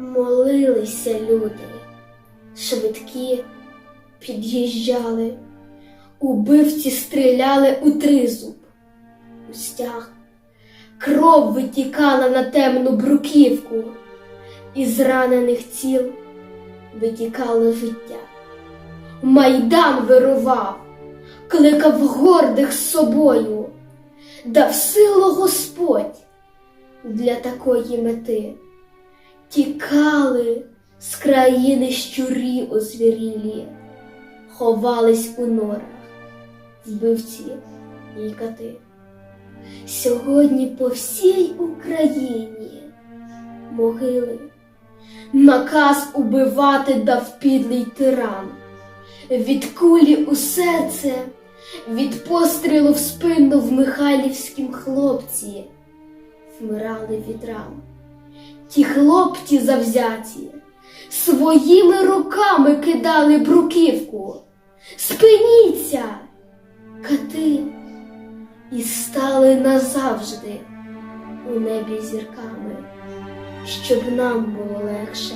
Молилися люди, швидкі під'їжджали, убивці стріляли у тризуб, у стяг. Кров витікала на темну бруківку, із ранених тіл витікало життя. Майдан вирував, кликав гордих з собою, дав силу Господь для такої мети. Тікали з країни щурі озвірілі, ховались у норах, вбивці і кати. Сьогодні по всій Україні могили, наказ убивати дав підлий тиран, від кулі у серце, від пострілу в спину в Михайлівськім хлопці вмирали від ран. Ті хлопці завзяті своїми руками кидали бруківку. Спиніться, кати, і стали назавжди у небі зірками, щоб нам було легше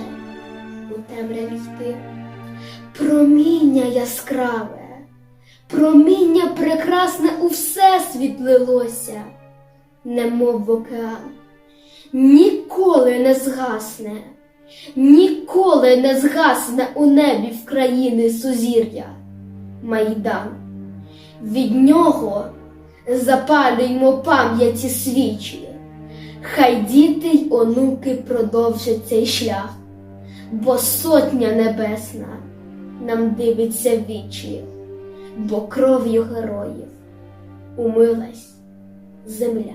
у темряві йти. Проміння яскраве, проміння прекрасне у всесвіт лилося, немов в океан ніколи не згасне, ніколи не згасне у небі в країни сузір'я Майдан. Від нього запалюймо пам'яті свічі, хай діти й онуки продовжать цей шлях, бо сотня небесна нам дивиться вічі, бо кров'ю героїв умилась земля.